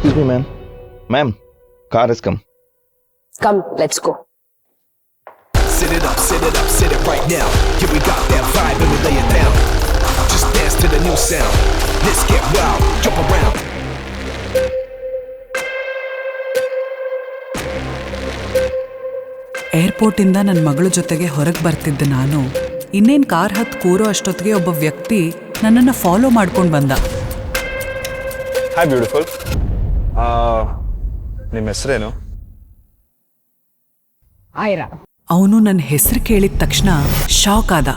Excuse me, ma'am. Ma'am, car has come. Come, let's go. Sit it up, sit it up, sit it right now. Yeah, we got that vibe and we lay it down. Just dance to the new sound. Let's get wild, jump around. ಏರ್ಪೋರ್ಟಿಂದ ನನ್ನ ಮಗಳ ಜೊತೆಗೆ ಹೊರಗೆ ಬರ್ತಿದ್ದೆ ನಾನು ಇನ್ನೇನು car ಹತ್ತು ಕೂರೋ ಅಷ್ಟೊತ್ತಿಗೆ ಒಬ್ಬ ವ್ಯಕ್ತಿ ನನ್ನನ್ನು ಫಾಲೋ ಮಾಡ್ಕೊಂಡು ಬಂದ ಹಾಯ್ ಬ್ಯೂಟಿಫುಲ್ ನಿಮ್ಮ ಹೆಸರೇನು? Ira. ಅವನು ನನ್ನ ಹೆಸರು ಕೇಳಿದ ತಕ್ಷಣ ಶಾಕ್ ಆದ.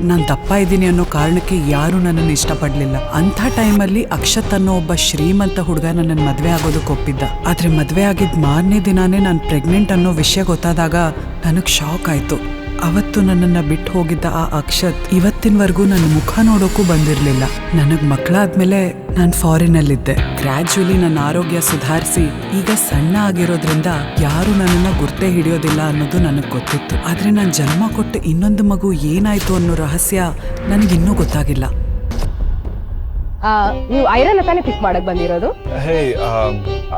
ನಾನು ದಪ್ಪ ಇದ್ದೀನಿ ಅನ್ನೋ ಕಾರಣಕ್ಕೆ ಯಾರೂ ನನ್ನನ್ನು ಇಷ್ಟಪಡಲಿಲ್ಲ. ಅಂಥ ಟೈಮಲ್ಲಿ ಅಕ್ಷತ್ ಅನ್ನೋ ಒಬ್ಬ ಶ್ರೀಮಂತ ಹುಡುಗ ನನ್ನನ್ನು ಮದುವೆ ಆಗೋದಕ್ಕೆ ಒಪ್ಪಿದ್ದ. ಆದರೆ ಮದುವೆ ಆಗಿದ್ದ ಮಾರನೇ ದಿನಾನೇ ನಾನು ಪ್ರೆಗ್ನೆಂಟ್ ಅನ್ನೋ ವಿಷಯ ಗೊತ್ತಾದಾಗ ನನಗೆ ಶಾಕ್ ಆಯಿತು. ಅವತ್ತು ನನ್ನನ್ನು ಬಿಟ್ಟು ಹೋಗಿದ್ದ ಆ ಅಕ್ಷತ್ ಇವತ್ತಿನವರೆಗೂ ನನ್ನ ಮುಖ ನೋಡೋಕ್ಕೂ ಬಂದಿರಲಿಲ್ಲ. ನನಗೆ ಮಕ್ಕಳಾದ್ಮೇಲೆ ನಾನು ಫಾರಿನಲ್ಲಿದ್ದೆ. ಗ್ರ್ಯಾಜುಲಿ ನನ್ನ ಆರೋಗ್ಯ ಸುಧಾರಿಸಿ ಈಗ ಸಣ್ಣ ಆಗಿರೋದ್ರಿಂದ ಯಾರು ನನ್ನನ್ನು ಗುರ್ತೆ ಹಿಡಿಯೋದಿಲ್ಲ ಅನ್ನೋದು ನನಗೆ ಗೊತ್ತಿತ್ತು. ಆದರೆ ನಾನು ಜನ್ಮ ಕೊಟ್ಟ ಇನ್ನೊಂದು ಮಗು ಏನಾಯ್ತು ಅನ್ನೋ ರಹಸ್ಯ ನನಗಿನ್ನೂ ಗೊತ್ತಾಗಿಲ್ಲ. ಆ, ನೀವು ಐರನ್ ತಾನೇ ಪಿಕ್ ಮಾಡಕ್ ಬಂದಿರೋದು? ಹೇ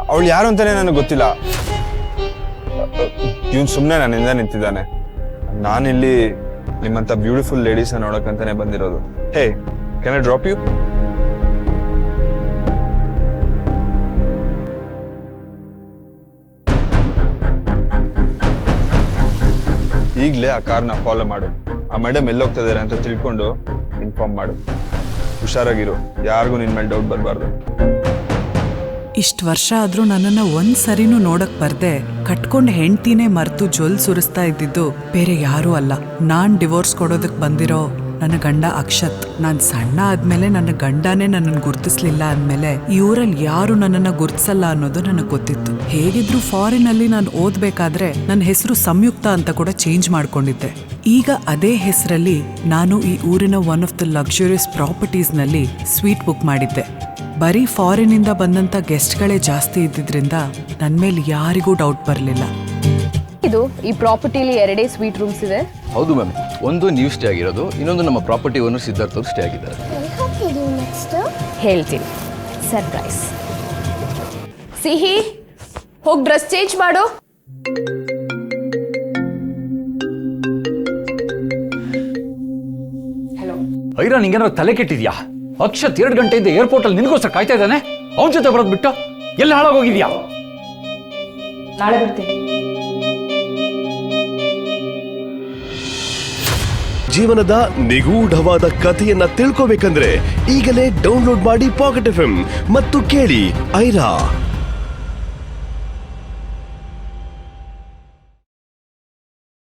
ಅವಳು ಯಾರು ಅಂತಾನೆ ನನಗೆ ಗೊತ್ತಿಲ್ಲ. ಇವನ್ ಸುಮ್ಮನೆ ನನ್ನಿಂದ ನಿಂತಿದ್ದಾನೆ. ನಾನಿಲ್ಲಿ ನಿಮ್ಮಂತ ಬ್ಯೂಟಿಫುಲ್ ಲೇಡೀಸ್ ನೋಡಕ್ಕಂತಾನೆ ಬಂದಿರೋದು. Hey can I drop you ಈಗಲೇ ಆ ಕಾರ್ನ ಫಾಲೋ ಮಾಡು. ಆ ಮೇಡಮ್ ಎಲ್ಲೋಗ್ತಾ ಇದಾರೆ ಅಂತ ತಿಳ್ಕೊಂಡು ಇನ್ಫಾರ್ಮ್ ಮಾಡು. ಹುಷಾರಾಗಿರು. ಯಾರಿಗೂ ನಿನ್ ಮೇಲೆ ಡೌಟ್ ಬರಬಾರ್ದು. ಇಷ್ಟು ವರ್ಷ ಆದರೂ ನನ್ನನ್ನು ಒಂದು ಸರಿನೂ ನೋಡಕ್ ಬರ್ದೆ ಕಟ್ಕೊಂಡು ಹೆಂಡ್ತಿನೇ ಮರೆತು ಜೊಲ್ ಸುರಿಸ್ತಾ ಇದ್ದಿದ್ದು ಬೇರೆ ಯಾರೂ ಅಲ್ಲ. ನಾನು ಡಿವೋರ್ಸ್ ಕೊಡೋದಕ್ಕೆ ಬಂದಿರೋ ನನ್ನ ಗಂಡ ಅಕ್ಷತ್. ನಾನು ಸಣ್ಣ ಆದ್ಮೇಲೆ ನನ್ನ ಗಂಡನೇ ನನ್ನನ್ನು ಗುರ್ತಿಸ್ಲಿಲ್ಲ ಅಂದಮೇಲೆ ಈ ಊರಲ್ಲಿ ಯಾರು ನನ್ನನ್ನು ಗುರ್ತಿಸಲ್ಲ ಅನ್ನೋದು ನನಗೆ ಗೊತ್ತಿತ್ತು. ಹೇಗಿದ್ರು ಫಾರಿನ್ ಅಲ್ಲಿ ನಾನು ಓದ್ಬೇಕಾದ್ರೆ ನನ್ನ ಹೆಸರು ಸಂಯುಕ್ತ ಅಂತ ಕೂಡ ಚೇಂಜ್ ಮಾಡ್ಕೊಂಡಿದ್ದೆ. ಈಗ ಅದೇ ಹೆಸರಲ್ಲಿ ನಾನು ಈ ಊರಿನ ಒನ್ ಆಫ್ ದ ಲಕ್ಸುರಿಯಸ್ ಪ್ರಾಪರ್ಟೀಸ್ನಲ್ಲಿ ಸ್ವೀಟ್ ಬುಕ್ ಮಾಡಿದ್ದೆ. ಬರೀ ಫಾರಿನಿಂದ ಬಂದಂತ ಗೆಸ್ಟ್ಗಳೇ ಜಾಸ್ತಿ ಇದ್ದಿದ್ರಿಂದ ನನ್ನ ಮೇಲೆ ಯಾರಿಗೂ ಡೌಟ್ ಬರಲಿಲ್ಲ. ಇದು ಈ ಪ್ರಾಪರ್ಟಿಲಿ ಎರಡೇ ಸ್ವೀಟ್ ರೂಮ್ಸ್ ಇದೆ. ಹೌದು ಮ್ಯಾಮ್. ಒಂದು ನ್ಯೂ ಸ್ಟೇ ಆಗಿರೋದು ಇನ್ನೊಂದು ನಮ್ಮ ಪ್ರಾಪರ್ಟಿ ಓನರ್ ಸಿದ್ಧಾರ್ಥ ಅವರು ಸ್ಟೇ ಆಗಿದ್ದಾರೆ. ಹೇಳ್ತೀನಿ. ಸರ್ಪ್ರೈಸ್ ಸಿಹಿ ಹೋಗಿ ಡ್ರೆಸ್ ಚೇಂಜ್ ಮಾಡು. ಐರಾ ನಿಂಗೇನಾದ್ರು ತಲೆ ಕೆಟ್ಟಿದ್ಯಾ? ಅಕ್ಷತ್ ಎರಡು ಗಂಟೆಯಿಂದ ಏರ್ಪೋರ್ಟ್ ಅಲ್ಲಿ ನಿನ್ಗೋಸ್ಕರ ಕಾಯ್ತಾ ಇದ್ದಾನೆ? ಅವನ ಜೊತೆ ಬರೋದು ಬಿಟ್ಟು ಎಲ್ಲ ಹಾಳಾಗೋಗಿದ್ಯಾ? ನಾಳೆ ಬರ್ತೀನಿ. ಜೀವನದ ನಿಗೂಢವಾದ ಕಥೆಯನ್ನ ತಿಳ್ಕೋಬೇಕಂದ್ರೆ ಈಗಲೇ ಡೌನ್ಲೋಡ್ ಮಾಡಿ ಪಾಕೆಟ್ ಎಫ್ ಮತ್ತು ಕೇಳಿ ಐರಾ.